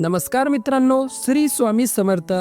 नमस्कार मित्रांनो श्री स्वामी समर्थ.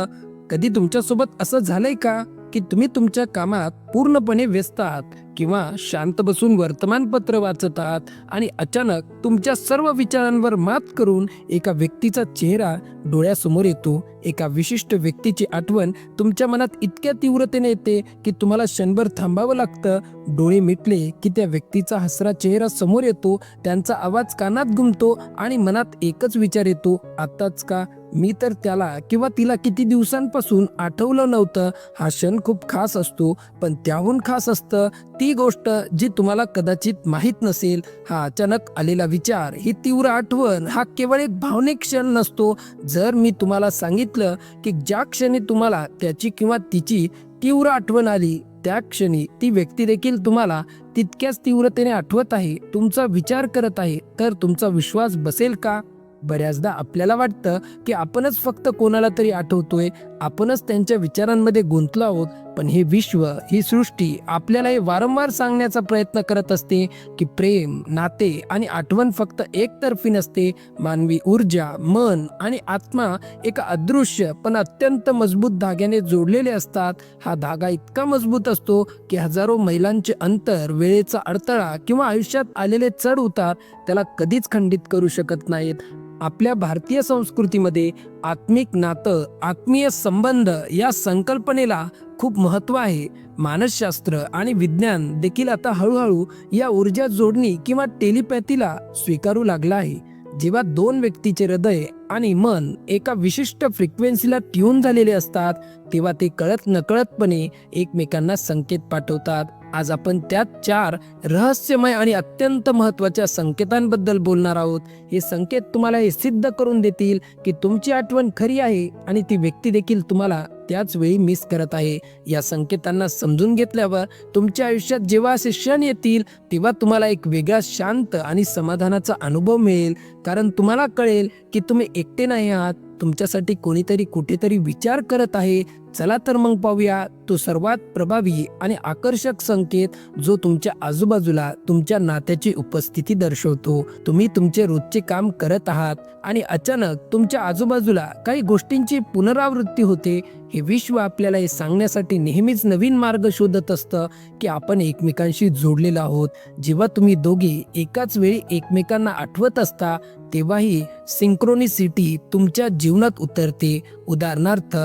कधी तुमच्यासोबत असं झालंय का की तुम्ही तुमच्या कामात पूर्णपणे व्यस्त आहात? किंवा शांत बसून वर्तमानपत्र वाचत आहात आणि अचानक तुमच्या सर्व विचारांवर मात करून एका व्यक्तीचा चेहरा डोळ्यासमोर येतो. एका विशिष्ट व्यक्तीची आठवण तुमच्या मनात इतक्या तीव्रतेने येते की तुम्हाला क्षणभर थांबावं लागतं. डोळे मिटले की त्या व्यक्तीचा हसरा चेहरा समोर येतो. त्यांचा आवाज कानात घुमतो आणि मनात एकच विचार येतो. आताच का? मी तर त्याला किंवा तिला किती दिवसांपासून आठवलं नव्हतं. हा क्षण खूप खास असतो पण त्याहून खास असतं. ती गोष्ट जी तुम्हाला कदाचित माहीत नसेल हा अचानक आलेला विचार ही तीव्र आठवण हा केवळ एक भावनिक क्षण नसतो. जर मी तुम्हाला सांगितलं की ज्या क्षणी तुम्हाला त्याची किंवा तिची तीव्र आठवण आली त्या क्षणी ती व्यक्ती देखील तुम्हाला तितक्याच तीव्रतेने आठवत आहे तुमचा विचार करत आहे तर तुमचा विश्वास बसेल का? बऱ्याचदा आपल्याला वाटतं की आपणच फक्त कोणाला तरी आठवतोय आपणच त्यांच्या विचारांमध्ये गुंतलो आहोत पण हे विश्व ही सृष्टी आपल्याला हे वारंवार सांगण्याचा प्रयत्न करत असते की प्रेम नाते आणि आठवण फक्त एकतर्फी नसते. मानवी ऊर्जा मन आणि आत्मा एका अदृश्य पण अत्यंत मजबूत धाग्याने जोडलेले असतात. हा धागा इतका मजबूत असतो की हजारो मैलांचे अंतर वेळेचा अडथळा किंवा आयुष्यात आलेले चढ उतार त्याला कधीच खंडित करू शकत नाहीत. आपल्या भारतीय संस्कृतीमध्ये आत्मिक नातं आत्मीय संबंध या संकल्पनेला खूप महत्त्व आहे. मानसशास्त्र आणि विज्ञान देखील आता हळूहळू या ऊर्जा जोडणी किंवा टेलिपॅथीला स्वीकारू लागला आहे. जेव्हा दोन व्यक्तीचे हृदय आणि मन एका विशिष्ट फ्रिक्वेन्सीला ट्यून झालेले असतात तेव्हा ते कळत नकळतपणे एकमेकांना संकेत पाठवतात. आज आपण त्यात चार रहस्यमय आणि अत्यंत महत्त्वाच्या संकेतांबद्दल बोलणार आहोत. हे संकेत तुम्हाला हे सिद्ध करून देतील की तुमची आठवण खरी आहे आणि ती व्यक्ती देखील तुम्हाला त्याच वेळी मिस करत आहे. या संकेतांना समजून घेतल्यावर तुमच्या आयुष्यात जेव्हा असे क्षण येतील तेव्हा तुम्हाला एक वेगळा शांत आणि समाधानाचा अनुभव मिळेल. कारण तुम्हाला कळेल की तुम्ही एकटे नाही आहात. तुमच्यासाठी कोणीतरी कुठेतरी विचार करत आहे चला तर मग पाहूया. तो सर्वात प्रभावी आणि आकर्षक संकेत जो तुमच्या आजूबाजूला तुमच्या नात्याची उपस्थिती दर्शवतो. तुम्ही तुमचे रोजचे काम करत आहात आणि अचानक तुमच्या आजूबाजूला काही गोष्टींची पुनरावृत्ती होते. हे विश्व आपल्याला हे सांगण्यासाठी नेहमीच नवीन मार्ग शोधत असतं की आपण एकमेकांशी जोडलेलो आहोत. जेव्हा तुम्ही दोघे एकाच वेळी एकमेकांना आठवत असता तेव्हाही सिंक्रोनिसिटी तुमच्या जीवनात उतरते. उदाहरणार्थ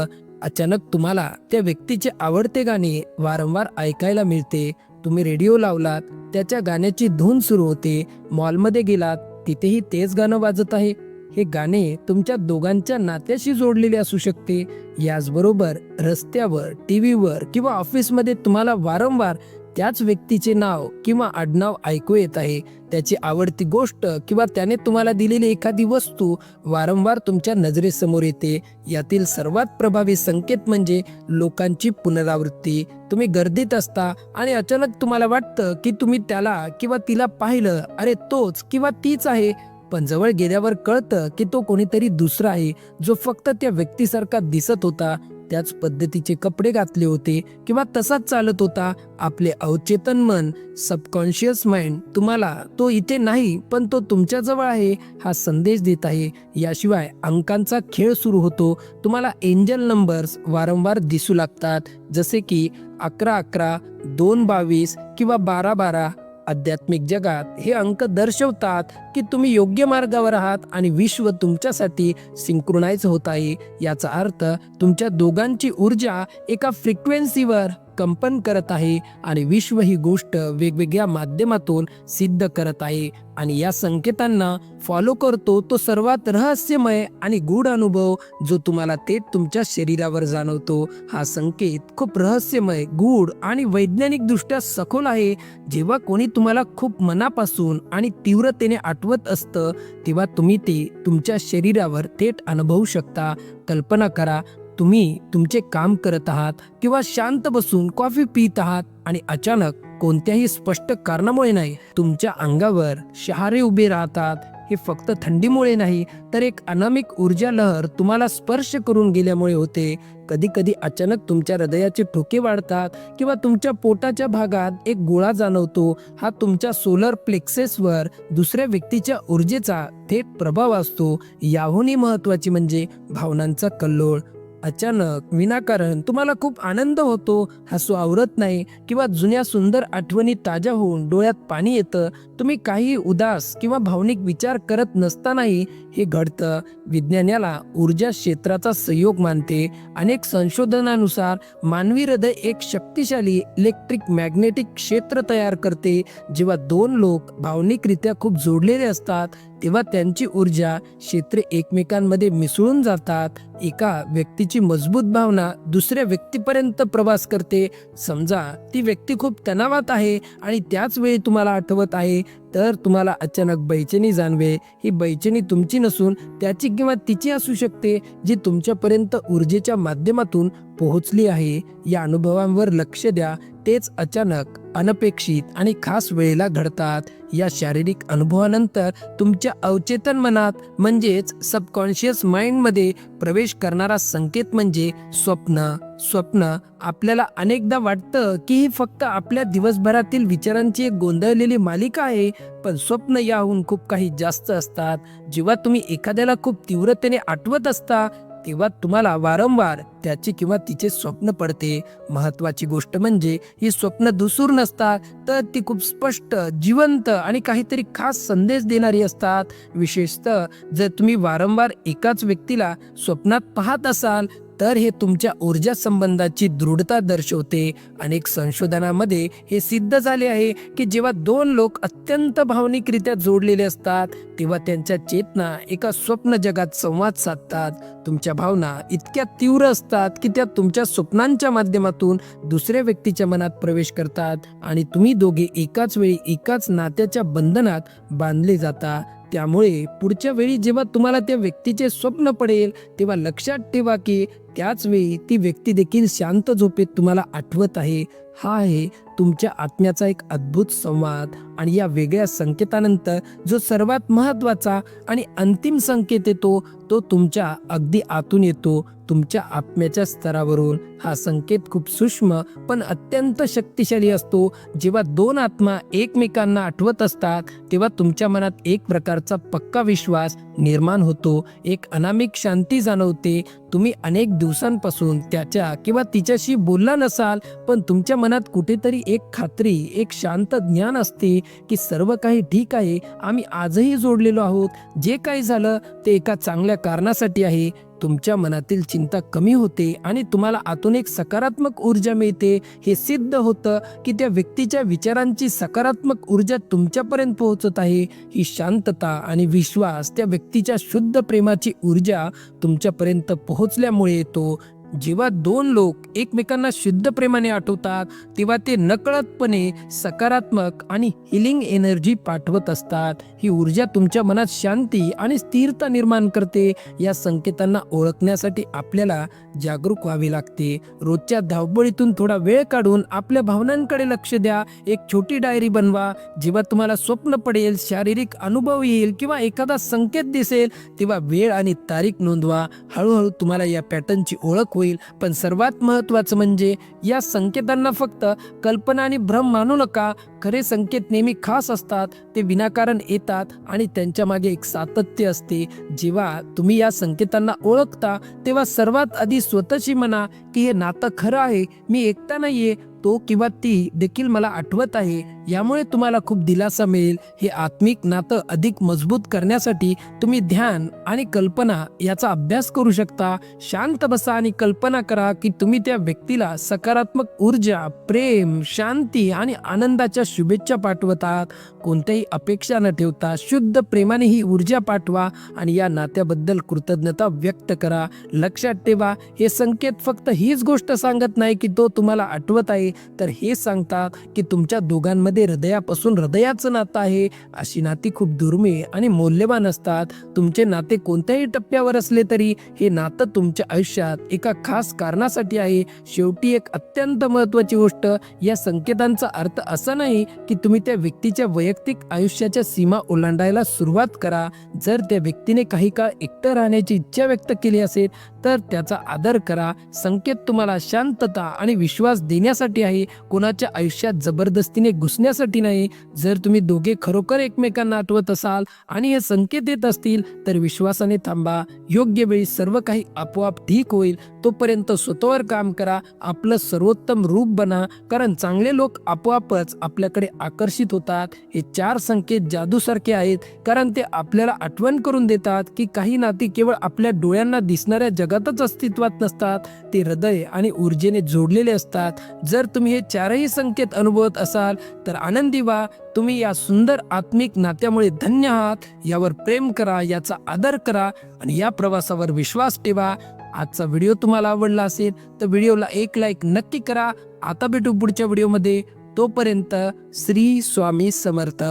अचानक तुम्हाला त्या व्यक्तीचे आवडते गाणे वारंवार ऐकायला मिळते. तुम्ही रेडिओ लावलात त्याच्या गाण्याची धून सुरू होते. मॉलमध्ये गेलात तिथेही तेच गाणं वाजत आहे. हे गाणे तुमच्या दोघांच्या नात्याशी जोडलेले असू शकते. याचबरोबर रस्त्यावर टी व्हीवर किंवा ऑफिसमध्ये तुम्हाला वारंवार त्याच व्यक्तीचे नाव किंवा आडनाव ऐकू येत आहे. त्याची आवडती गोष्ट किंवा त्याने तुम्हाला दिलेली एखादी वस्तू वारंवार तुमच्या नजरेसमोर येते. यातील सर्वात प्रभावी संकेत म्हणजे लोकांची पुनरावृत्ती. तुम्ही गर्दीत असता आणि अचानक तुम्हाला वाटतं की तुम्ही त्याला किंवा तिला पाहिलं. अरे तोच किंवा तीच आहे. पण जवळ गेल्यावर कळतं की तो कोणीतरी दुसरा आहे जो फक्त त्या व्यक्तीसारखा दिसत होता. त्याच पद्धतीचे कपडे घातले होते किंवा तसाच चालत होता. आपले अवचेतन मन सबकॉन्शियस माइंड तुम्हाला तो इथे नाही पण तो तुमच्याजवळ आहे हा संदेश देत आहे. याशिवाय अंकांचा खेळ सुरू होतो. तुम्हाला एंजल नंबर्स वारंवार दिसू लागतात. जसे की अकरा अकरा दोन बावीस किंवा बारा बारा आध्यात्मिक जगात हे अंक दर्शवतात की तुम्ही योग्य मार्गावर आहात आणि विश्व तुमच्यासाठी सिंक्रोनाइज होत आहे. याचा अर्थ तुमच्या दोघांची ऊर्जा एका फ्रिक्वेन्सीवर कंपन करत आहे आणि विश्व ही गोष्ट वेगवेगळ्या माध्यमातून सिद्ध करत आहे. आणि या संकेतांना फॉलो करतो तो सर्वात रहस्यमय आणि गूढ अनुभव जो तुम्हाला थेट तुमच्या शरीरावर जाणवतो. हा संकेत खूप रहस्यमय गूढ आणि वैज्ञानिक दृष्ट्या सखोल आहे. जेव्हा कोणी तुम्हाला खूप मनापासून आणि तीव्रतेने आठवत असतं तेव्हा तुम्ही ते तुमच्या शरीरावर थेट अनुभवू शकता. कल्पना करा तुम्ही तुमचे काम करत आहात किंवा शांत बसून कॉफी पित आहात आणि अचानक कोणत्याही स्पष्ट कारणामुळे नाही तुमच्या अंगावर शहारे उभे राहतात हे फक्त थंडीमुळे नाही तर एक अनामिक ऊर्जा लहर तुम्हाला स्पर्श करून गेल्यामुळे होते. कधी कधी अचानक तुमच्या हृदयाचे ठोके वाढतात किंवा तुमच्या पोटाच्या भागात एक गोळा जाणवतो. हा तुमच्या सोलर प्लेक्सेसवर दुसऱ्या व्यक्तीच्या ऊर्जेचा थेट प्रभाव असतो. याहूनही महत्वाची म्हणजे भावनांचा कल्लोळ. अचानक विनाकारण तुम्हाला खूप आनंद होतो हसू आवरत नाही किंवा जुन्या सुंदर आठवणी ताज्या होऊन डोळ्यात पाणी येतं तुम्ही काही उदास किंवा भावनिक विचार करत नसतानाही हे घडतं. विज्ञान याला ऊर्जा क्षेत्राचा सहयोग मानते. अनेक संशोधनानुसार मानवी हृदय एक शक्तिशाली इलेक्ट्रिक मॅग्नेटिक क्षेत्र तयार करते. जेव्हा दोन लोक भावनिकरित्या खूप जोडलेले असतात तेव्हा त्यांची ऊर्जा क्षेत्रे एकमेकांमध्ये मिसळून जातात. एका व्यक्तीची मजबूत भावना दुसऱ्या व्यक्तीपर्यंत प्रवास करते. समजा ती व्यक्ती खूप तणावात आहे आणि त्याच वेळी तुम्हाला आठवत आहे तर तुम्हाला अचानक बैचेनी जाणवे. ही बैचेनी तुमची नसून त्याची किंवा तिची असू शकते जी तुमच्यापर्यंत ऊर्जेच्या माध्यमातून पोहोचली आहे. या अनुभवांवर लक्ष द्या. तेच अचानक अनपेक्षित आणि खास वेळेला घडतात. या शारीरिक अनुभवानंतर तुमच्या अवचेतन मनात म्हणजेच सबकॉन्शियस माइंडमध्ये प्रवेश करणारा संकेत म्हणजे स्वप्न. स्वप्न आपल्याला अनेकदा वाटतं की ही फक्त आपल्या दिवसभरातील विचारांची एक गोंधळलेली मालिका आहे पण स्वप्न याहून खूप काही जास्त असतात. जेव्हा तुम्ही एखाद्याला खूप तीव्रतेने आठवत असता तेव्हा तुम्हाला वारंवार त्याचे किंवा तिचे स्वप्न पडते. महत्वाची गोष्ट म्हणजे ही स्वप्न दुसूर नसतात तर ती खूप स्पष्ट जिवंत आणि काहीतरी खास संदेश देणारी असतात. विशेषतः जर तुम्ही वारंवार एकाच व्यक्तीला स्वप्नात पाहत असाल तर हे तुमच्या ऊर्जा संबंधाची दृढता दर्शवते अनेक संशोधनामध्ये हे सिद्ध झाले आहे की जेव्हा दोन लोक अत्यंत भावनिकरित्या जोडलेले असतात तेव्हा त्यांच्या चेतना एका स्वप्न जगात संवाद साधतात. तुमच्या भावना इतक्या तीव्र असतात की त्या तुमच्या स्वप्नांच्या माध्यमातून दुसऱ्या व्यक्तीच्या मनात प्रवेश करतात आणि तुम्ही दोघे एकाच वेळी एकाच नात्याच्या बंधनात बांधले जाता. त्यामुळे पुढच्या वेळी जेव्हा तुम्हाला त्या व्यक्तीचे स्वप्न पडेल तेव्हा लक्षात ठेवा की त्याचवेळी ती व्यक्ती देखील शांत झोपेत तुम्हाला आठवत आहे. हा आहे तुमच्या आत्म्याचा एक अद्भुत संवाद आणि या वेगळ्या संकेतानंतर जो सर्वात महत्त्वाचा आणि अंतिम संकेत येतो तो तुमच्या अगदी आतून येतो. तुमच्या आत्म्याच्या स्तरावरून हा संकेत खूप सूक्ष्म पण अत्यंत शक्तिशाली असतो. जेव्हा दोन आत्मा एकमेकांना आठवत असतात तेव्हा तुमच्या मनात एक प्रकारचा पक्का विश्वास निर्माण होतो. एक अनामिक शांती जाणवते. तुम्ही अनेक दिवसांपासून त्याच्या किंवा तिच्याशी बोलला नसाल पण तुमच्या मनात कुठेतरी एक खात्री एक शांत ज्ञान असते की सर्व काही ठीक आहे आम्ही आजही जोडलेलो आहोत. जे काही झालं ते एका चांगल्या कारणासाठी आहे. तुमच्या मनातील चिंता कमी होते आणि तुम्हाला आतून एक सकारात्मक ऊर्जा मिळते. हे सिद्ध होतं की त्या व्यक्तीच्या विचारांची सकारात्मक ऊर्जा तुमच्यापर्यंत पोहोचत आहे. ही शांतता आणि विश्वास त्या व्यक्तीच्या शुद्ध प्रेमाची ऊर्जा तुमच्यापर्यंत पोहोचल्यामुळे येतो. जेव्हा दोन लोक एकमेकांना शुद्ध प्रेमाने आठवतात तेव्हा ते नकळतपणे सकारात्मक आणि हिलिंग एनर्जी पाठवत असतात. ही ऊर्जा तुमच्या मनात शांती आणि स्थिरता निर्माण करते या संकेतांना ओळखण्यासाठी आपल्याला जागरूक व्हावे लागते. रोजच्या धावपळीतून थोडा वेळ काढून आपल्या भावनांकडे लक्ष द्या. एक छोटी डायरी बनवा. जेव्हा तुम्हाला स्वप्न पडेल शारीरिक अनुभव येईल किंवा एखादा संकेत दिसेल तेव्हा वेळ आणि तारीख नोंदवा. हळूहळू तुम्हाला या पॅटर्नची ओळख होईल. पण सर्वात महत्त्वाचं म्हणजे या संकेतांना फक्त कल्पना आणि भ्रम मानू नका. खरे संकेत नेहमी खास असतात ते विनाकारण येतात आणि त्यांच्या मागे एक सातत्य असते. जेव्हा तुम्ही या संकेतांना ओळखता तेव्हा सर्वात आधी स्वतःशी म्हणा की हे नातं खरं आहे मी एकटा नाहीये तो किंवा ती देखील मला आठवत आहे. यामुळे तुम्हाला खूप दिलासा मिळेल. हे आत्मिक नातं अधिक मजबूत करण्यासाठी तुम्ही ध्यान आणि कल्पना याचा अभ्यास करू शकता. शांत बसा आणि कल्पना करा की तुम्ही त्या व्यक्तीला सकारात्मक ऊर्जा प्रेम शांती आणि आनंदाच्या शुभेच्छा पाठवतात. कोणत्याही अपेक्षा न ठेवता शुद्ध प्रेमाने ही ऊर्जा पाठवा आणि या नात्याबद्दल कृतज्ञता व्यक्त करा. लक्षात ठेवा हे संकेत फक्त हीच गोष्ट सांगत नाही की तो तुम्हाला आठवत आहे. तर हे सांगतात की तुमच्या दोघांमध्ये ज्यामध्ये हृदयापासून हृदयाचं नातं आहे अशी नाती खूप दुर्मिळ आणि मौल्यवान असतात. तुमचे नाते कोणत्याही टप्प्यावर असले तरी हे नातं तुमच्या आयुष्यात एका खास कारणासाठी आहे. शेवटी एक अत्यंत महत्त्वाची गोष्ट या संकेतांचा अर्थ असा नाही की तुम्ही त्या व्यक्तीच्या वैयक्तिक आयुष्याच्या सीमा ओलांडायला सुरुवात करा. जर त्या व्यक्तीने काही काळ एकटं राहण्याची इच्छा व्यक्त केली असेल तर त्याचा आदर करा. संकेत तुम्हाला शांतता आणि विश्वास देण्यासाठी आहे. कोणाच्या आयुष्यात जबरदस्तीने घुसण्यासाठी नाही. जर तुम्ही दोघे खरोखर एकमेकांना आठवत असाल आणि हे संकेत येत असतील तर विश्वासाने थांबा. योग्य वेळी सर्व काही आपोआप ठीक होईल. तोपर्यंत स्वतःवर काम करा. आपलं सर्वोत्तम रूप बना. कारण चांगले लोक आपोआपच आपल्याकडे आकर्षित होतात. हे चार संकेत जादूसारखे आहेत. कारण ते आपल्याला आठवण करून देतात की काही नाती केवळ आपल्या डोळ्यांना दिसणाऱ्या जगातच अस्तित्वात नसतात. ते हृदय आणि ऊर्जेने जोडलेले असतात. जर तुम्ही हे चारही संकेत अनुभवत असाल तर आनंदी व्हा. तुम्ही या सुंदर आत्मिक नात्यामुळे धन्य आहात. यावर प्रेम करा याचा आदर करा आणि या प्रवासावर विश्वास ठेवा. आजचा व्हिडिओ तुम्हाला आवडला असेल तर व्हिडिओला एक लाईक नक्की करा. आता भेटू पुढच्या व्हिडिओमध्ये. तोपर्यंत श्री स्वामी समर्थ.